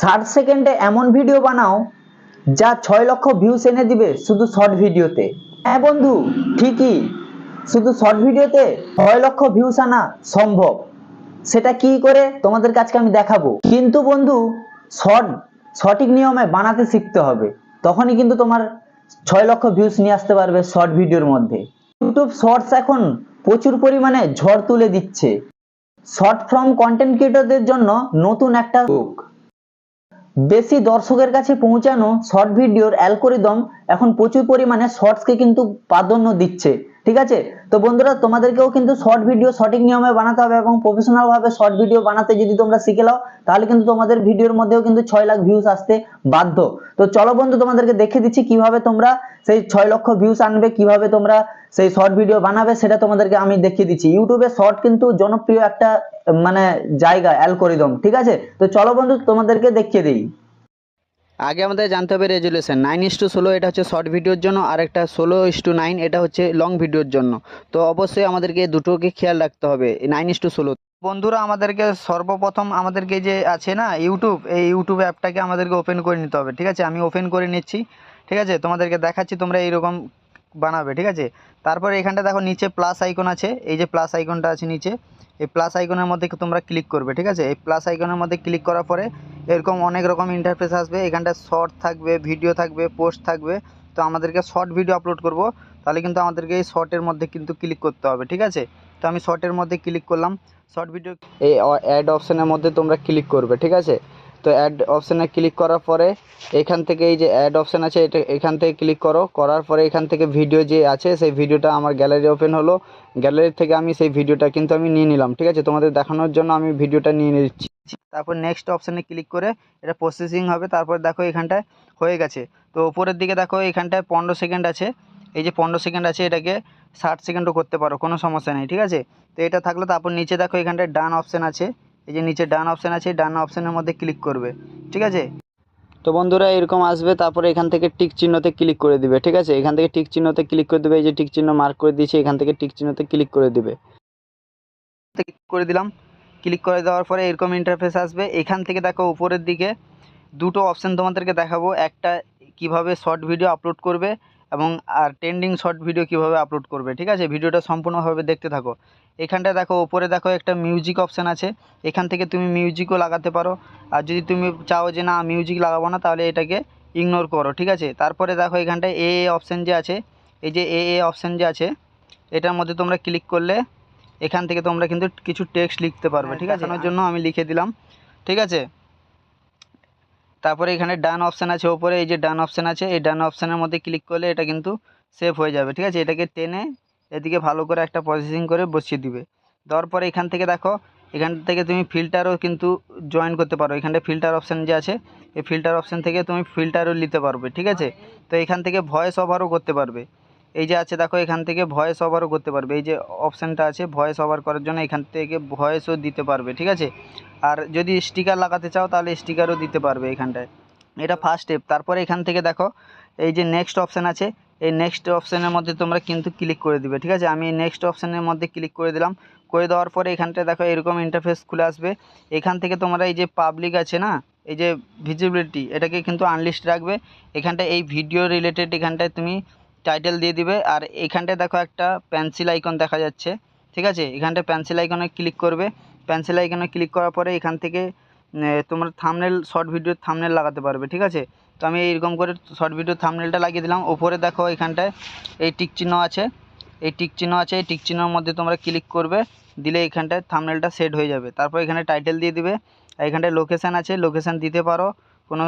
ষাট সেকেন্ডে এমন ভিডিও বানাও যা ছয় লক্ষ ভিউস এনে দিবে শুধু শর্ট ভিডিওতে হ্যাঁ বন্ধু, ঠিকই। শুধু শর্ট ভিডিওতে ছয় লক্ষ ভিউস আনা সম্ভব। সেটা কি করে? তোমাদের কাছে আমি দেখাবো। কিন্তু বন্ধু শর্ট সঠিক নিয়মে বানাতে শিখতে হবে। তখনই কিন্তু তোমার ছয় লক্ষ ভিউস নিয়ে আসতে পারবে শর্ট ভিডিওর মধ্যে। ইউটিউব শর্টস এখন প্রচুর পরিমাণে ঝড় তুলে দিচ্ছে। শর্ট ফর্ম কন্টেন্ট ক্রিয়েটরদের জন্য নতুন একটা বেশি দর্শকের কাছে পৌঁছানো শর্ট ভিডিওর অ্যালগোরিদম এখন প্রচুর পরিমাণে শর্টসকে কিন্তু প্রাধান্য দিচ্ছে, ঠিক আছে? তো বন্ধুরা, তোমাদেরকেও কিন্তু শর্ট ভিডিও সঠিক নিয়মে বানাতে হবে এবং প্রফেশনাল ভাবে শর্ট ভিডিও বানাতে যদি তোমরা শিখে নাও, তাহলে কিন্তু তোমাদের ভিডিওর মধ্যেও কিন্তু ছয় লাখ ভিউস আসতে বাধ্য। তো চলো বন্ধু, তোমাদেরকে দেখে দিচ্ছি কীভাবে তোমরা সেই ছয় লক্ষ ভিউস আনবে, কীভাবে তোমরা সেই শর্ট ভিডিও বানাবে, সেটা তোমাদেরকে আমি দেখিয়ে দিচ্ছি। ইউটিউবে শর্ট কিন্তু জনপ্রিয় একটা মানে জায়গা অ্যালগোরিদম ঠিক আছে? তো চলো বন্ধু, তোমাদেরকে দেখিয়ে দিই। আগে আমাদের জানতে হবে রেজুলেশন নাইন ইস টু ষোলো, এটা হচ্ছে শর্ট ভিডিওর জন্য, আর একটা ষোলো ইস টু নাইন এটা হচ্ছে লং ভিডিওর জন্য। তো অবশ্যই আমাদেরকে দুটোকে খেয়াল রাখতে হবে নাইন ইস টু ষোলো। বন্ধুরা, আমাদেরকে সর্বপ্রথম আমাদেরকে যে আছে না ইউটিউব এই ইউটিউব অ্যাপটাকে আমাদেরকে ওপেন করে নিতে হবে, ঠিক আছে? আমি ওপেন করে নিচ্ছি, ঠিক আছে? তোমাদেরকে দেখাচ্ছি, তোমরা এইরকম বানাবে, ঠিক আছে? তারপরে এখানটা দেখো, নিচে প্লাস আইকন আছে, এই যে প্লাস আইকনটা আছে নিচে। এই প্লাস আইকনের মধ্যে তোমরা ক্লিক করবে, ঠিক আছে? এই প্লাস আইকনের মধ্যে ক্লিক করার পরে এরকম অনেক রকম ইন্টারফেস আসবে। এখানটা শর্ট থাকবে ভিডিও থাকবে পোস্ট থাকবে। তো আমাদেরকে শর্ট ভিডিও আপলোড করব। তাহলে কিন্তু আমাদেরকে এই শর্টের মধ্যে কিন্তু ক্লিক করতে হবে, ঠিক আছে? তো আমি শর্টের মধ্যে ক্লিক করলাম। শর্ট ভিডিও এই অ্যাড অপশানের মধ্যে তোমরা ক্লিক করবে, ঠিক আছে? তো অ্যাড অপশানে ক্লিক করার পরে এখান থেকে এই যে অ্যাড অপশান আছে, এটা এখান থেকে ক্লিক করো। করার পরে এখান থেকে ভিডিও যে আছে, সেই ভিডিওটা আমার গ্যালারি ওপেন হলো। গ্যালারি থেকে আমি সেই ভিডিওটা কিন্তু আমি নিয়ে নিলাম, ঠিক আছে? তোমাদের দেখানোর জন্য আমি ভিডিওটা নিয়ে নিচ্ছি। তারপর নেক্সট অপশানে ক্লিক করে এটা প্রসেসিং হবে। তারপর দেখো এখানটায় হয়ে গেছে। তো ওপরের দিকে দেখো এখানটায় পনেরো সেকেন্ড আছে। এই যে পনেরো সেকেন্ড আছে, এটাকে ষাট সেকেন্ডও করতে পারো, কোনো সমস্যা নেই, ঠিক আছে? তো এটা থাকল তারপর নিচে দেখো এখানটায় ডান অপশান আছে। এই যে নিচে ডান অপশান আছে, ডান অপশানের মধ্যে ক্লিক করবে, ঠিক আছে? তো বন্ধুরা, এরকম আসবে, তারপরে এখান থেকে টিক চিহ্নতে ক্লিক করে দিবে, ঠিক আছে? এখান থেকে টিক চিহ্নতে ক্লিক করে দেবে, এই যে টিক চিহ্ন মার্ক করে দিয়েছে, এখান থেকে টিক চিহ্নতে ক্লিক করে দিবে। ক্লিক করে দিলাম। ক্লিক করে দেওয়ার পরে এরকম ইন্টারফেস আসবে। এখান থেকে দেখো উপরের দিকে দুটো অপশান তোমাদেরকে দেখাবো। একটা কীভাবে শর্ট ভিডিও আপলোড করবে এবং আর ট্রেন্ডিং শর্ট ভিডিও কীভাবে আপলোড করবে, ঠিক আছে? ভিডিওটা সম্পূর্ণভাবে দেখতে থাকো। এখানটায় দেখো উপরে দেখো একটা মিউজিক অপশান আছে। এখান থেকে তুমি মিউজিকও লাগাতে পারো। আর যদি তুমি চাও যে না মিউজিক লাগাবো না তাহলে এটাকে ইগনোর করো ঠিক আছে? তারপরে দেখো এখানটায় এ এ অপশান যে আছে এই যে এ এ অপশান যে আছে এটার মধ্যে তোমরা ক্লিক করলে এখান থেকে তোমরা কিন্তু কিছু টেক্সট লিখতে পারবে ঠিক আছে? এর জন্য আমি লিখে দিলাম ঠিক আছে? তারপরে এখানে ডান অপশান আছে ওপরে এই যে ডান অপশান আছে এই ডান অপশানের মধ্যে ক্লিক করলে এটা কিন্তু সেভ হয়ে যাবে ঠিক আছে? এটাকে টেনে এদিকে ভালো করে একটা প্রসেসিং করে বসিয়ে দিবে। দেওয়ার পরে এখান থেকে দেখো, এখান থেকে তুমি ফিল্টারও কিন্তু জয়েন করতে পারো। এখানটা ফিল্টার অপশান যে আছে, এই ফিল্টার অপশান থেকে তুমি ফিল্টারও নিতে পারবে, ঠিক আছে? তো এখান থেকে ভয়েস ওভারও করতে পারবে। এই যে আছে, দেখো, এখান থেকে ভয়েস ওভারও করতে পারবে। এই যে অপশানটা আছে ভয়েস ওভার করার জন্য এখান থেকে ভয়েসও দিতে পারবে, ঠিক আছে? আর যদি স্টিকার লাগাতে চাও, তাহলে স্টিকারও দিতে পারবে এখানটায়। এটা ফার্স্ট স্টেপ তারপরে এখান থেকে দেখো, এই যে নেক্সট অপশান আছে এই নেক্সট অপশানের মধ্যে তোমরা কিন্তু ক্লিক করে দিবে, ঠিক আছে? আমি নেক্সট অপশানের মধ্যে ক্লিক করে দিলাম। করে দেওয়ার পরে এখানটায় দেখো এরকম ইন্টারফেস খুলে আসবে। এখান থেকে তোমরা এই যে পাবলিক আছে না, এই যে ভিজিবিলিটি এটাকে কিন্তু আনলিস্ট রাখবে। এখানটায় এই ভিডিও রিলেটেড এখানটায় তুমি টাইটেল দিয়ে দিবে। আর এখানটায় দেখো একটা পেন্সিল আইকন দেখা যাচ্ছে, ঠিক আছে? এখানটায় পেন্সিল আইকনে ক্লিক করবে। পেন্সিল আইকনে ক্লিক করার পরে এখান থেকে তোমরা থামনেল শর্ট ভিডিও থামনেল লাগাতে পারবে, ঠিক আছে? তো আমি এইরকম করে শর্ট ভিডিওর থামনেলটা লাগিয়ে দিলাম। ওপরে দেখো এখানটায় এই টিক চিহ্ন আছে। এই টিক চিহ্ন আছে। এই টিক চিহ্নের মধ্যে তোমরা ক্লিক করবে, দিলে এখানটায় থামনেলটা সেট হয়ে যাবে। তারপর এখানে টাইটেল দিয়ে দিবে। এখানটায় লোকেশান আছে। লোকেশান দিতে পারো, কোনো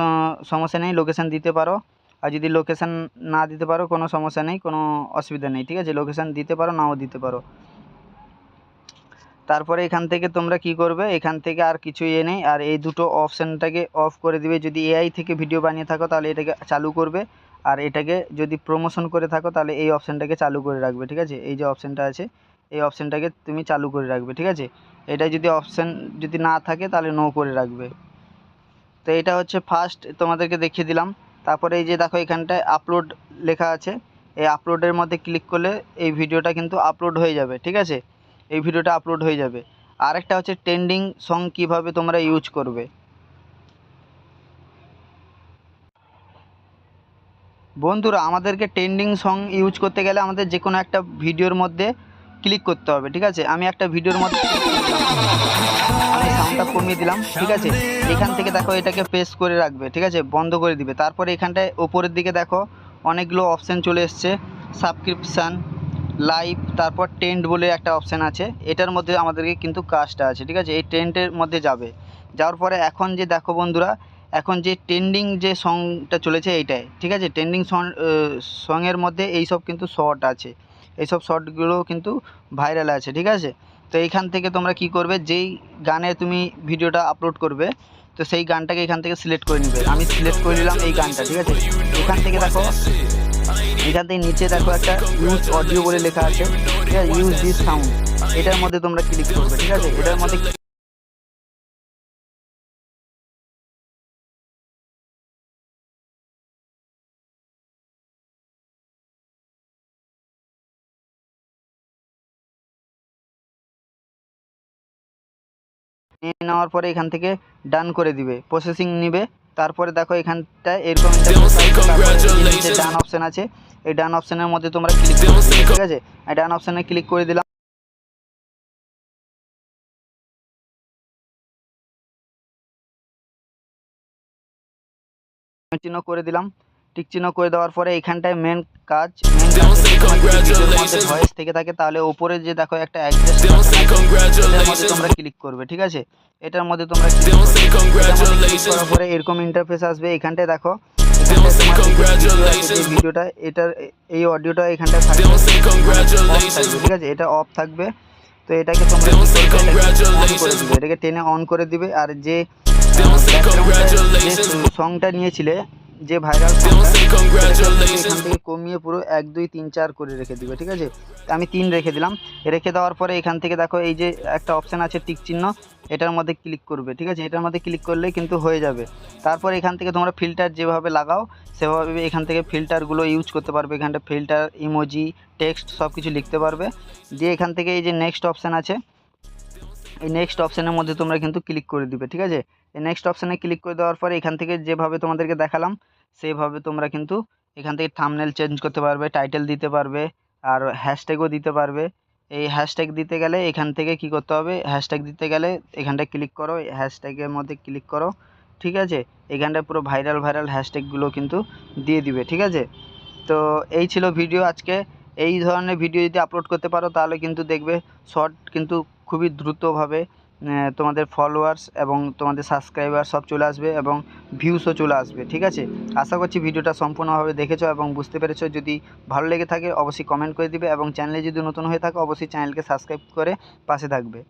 সমস্যা নেই। লোকেশান দিতে পারো। আর যদি লোকেশান না দিতে পারো, কোনো সমস্যা নেই, কোনো অসুবিধা নেই। ঠিক আছে? লোকেশান দিতে পারো, নাও দিতে পারো। তারপরে এখান থেকে তোমরা কি করবে? এখান থেকে আর কিছু ইয়ে নেই। আর এই দুটো অপশানটাকে অফ করে দিবে। যদি এআই থেকে ভিডিও বানিয়ে থাকো, তাহলে এটাকে চালু করবে। আর এটাকে যদি প্রমোশন করে থাকো, তাহলে এই অপশানটাকে চালু করে রাখবে। ঠিক আছে? এই যে অপশানটা আছে, এই অপশানটাকে তুমি চালু করে রাখবে। ঠিক আছে? এটা যদি অপশান যদি না থাকে, তাহলে নো করে রাখবে। তো এটা হচ্ছে ফার্স্ট তোমাদেরকে দেখিয়ে দিলাম। তারপরে এই যে দেখো, এখানটায় আপলোড লেখা আছে। এই আপলোডের মধ্যে ক্লিক করলে এই ভিডিওটা কিন্তু আপলোড হয়ে যাবে। ঠিক আছে? এই ভিডিওটা আপলোড হয়ে যাবে। আরেকটা হচ্ছে ট্রেন্ডিং সং কীভাবে তোমরা ইউজ করবে। বন্ধুরা, আমাদেরকে ট্রেন্ডিং সং ইউজ করতে গেলে আমাদের যে কোনো একটা ভিডিওর মধ্যে ক্লিক করতে হবে, ঠিক আছে? আমি একটা ভিডিওর মধ্যে সাউন্ডটা কমিয়ে দিলাম, ঠিক আছে? এখান থেকে দেখো এটাকে প্রেস করে রাখবে, ঠিক আছে? বন্ধ করে দিবে। তারপরে এখানটায় ওপরের দিকে দেখো, অনেকগুলো অপশান চলে এসছে সাবস্ক্রিপশান লাইভ তারপর টেন্ট বলে একটা অপশান আছে। এটার মধ্যে আমাদেরকে কিন্তু কাজটা আছে, ঠিক আছে? এই টেন্টের মধ্যে যাবে। যাওয়ার পরে এখন যে দেখো বন্ধুরা, এখন যে ট্রেন্ডিং যে সংটা চলেছে এইটাই, ঠিক আছে? ট্রেন্ডিং সং সঙের মধ্যে এইসব কিন্তু শর্ট আছে। এইসব শর্টগুলো কিন্তু ভাইরাল আছে, ঠিক আছে? তো এইখান থেকে তোমরা কি করবে? যেই গানে তুমি ভিডিওটা আপলোড করবে, তো সেই গানটাকে এখান থেকে সিলেক্ট করে নেবে। আমি সিলেক্ট করে নিলাম এই গানটা, ঠিক আছে? এখান থেকে দেখো এখান থেকে নিচে দেখো একটা ইউজ অডিও বলে লেখা আছে। ঠিক আছে? ইউজ দিস সাউন্ড এটার মধ্যে তোমরা ক্লিক করবে, ঠিক আছে? এটার মধ্যে নিয়ে নেওয়ার পরে এখান থেকে ডান করে দিবে। প্রসেসিং নিবে। তারপরে দেখো এখানটায় এরকম ডান অপশন আছে। এই ডান অপশনের মধ্যে তোমরা ক্লিক ঠিক আছে? এই ডান অপশনে ক্লিক করে দিলাম। চিহ্ন করে দিলাম। টিক চিহ্ন করে দেওয়ার পরে এখানটায় মেন কাজ ভয়েস থেকে থাকে তাহলে ওপরে যে দেখো একটা তোমরা ক্লিক করবে ঠিক আছে? এটার মধ্যে তোমরা পরে এরকম ইন্টারফেস আসবে। এখানটায় দেখো ভিডিওটা এটার এই অডিওটা এখানটায় থাকবে। ঠিক আছে? এটা অফ থাকবে। তো এটাকে তোমরা এটাকে টেনে অন করে দিবে। আর যে সংটা নিয়েছিলে যে ভাইরাল এখান থেকে কমিয়ে পুরো এক দুই তিন চার করে রেখে দিবে ঠিক আছে? আমি তিন রেখে দিলাম। রেখে দেওয়ার পরে এখান থেকে দেখো এই যে একটা অপশান আছে টিক চিহ্ন এটার মধ্যে ক্লিক করবে ঠিক আছে? এটার মধ্যে ক্লিক করলেই কিন্তু হয়ে যাবে। তারপর এখান থেকে তোমরা ফিল্টার যেভাবে লাগাও সেভাবে এখান থেকে ফিল্টারগুলো ইউজ করতে পারবে। এখানটা ফিল্টার ইমোজি টেক্সট সব কিছু লিখতে পারবে। দিয়ে এখান থেকে এই যে নেক্সট অপশান আছে এই নেক্সট অপশানের মধ্যে তোমরা কিন্তু ক্লিক করে দিবে, ঠিক আছে? এই নেক্সট অপশানে ক্লিক করে দেওয়ার পরে এখান থেকে যেভাবে তোমাদেরকে দেখালাম, সেভাবে তোমরা কিন্তু এখান থেকে থামনেল চেঞ্জ করতে পারবে টাইটেল দিতে পারবে, আর হ্যাশট্যাগও দিতে পারবে। এই হ্যাশট্যাগ দিতে গেলে এখান থেকে কি করতে হবে? হ্যাশট্যাগ দিতে গেলে এখানটায় ক্লিক করো হ্যাশট্যাগের মধ্যে ক্লিক করো, ঠিক আছে? এখানটায় পুরো ভাইরাল ভাইরাল হ্যাশট্যাগুলো কিন্তু দিয়ে দিবে, ঠিক আছে? তো এই ছিল ভিডিও আজকে। এই ধরনের ভিডিও যদি আপলোড করতে পারো, তাহলে কিন্তু দেখবে শর্ট কিন্তু খুবই দ্রুতভাবে তোমাদের ফলোয়ার্স এবং তোমাদের সাবস্ক্রাইবার সব চলে আসবে এবং ভিউসও চলে আসবে, ঠিক আছে? আশা করছি ভিডিওটা সম্পূর্ণভাবে দেখেছ এবং বুঝতে পেরেছ। যদি ভালো লেগে থাকে, অবশ্যই কমেন্ট করে দিবে এবং চ্যানেলে যদি নতুন হয়ে থাকো, অবশ্যই চ্যানেলকে সাবস্ক্রাইব করে পাশে থাকবে।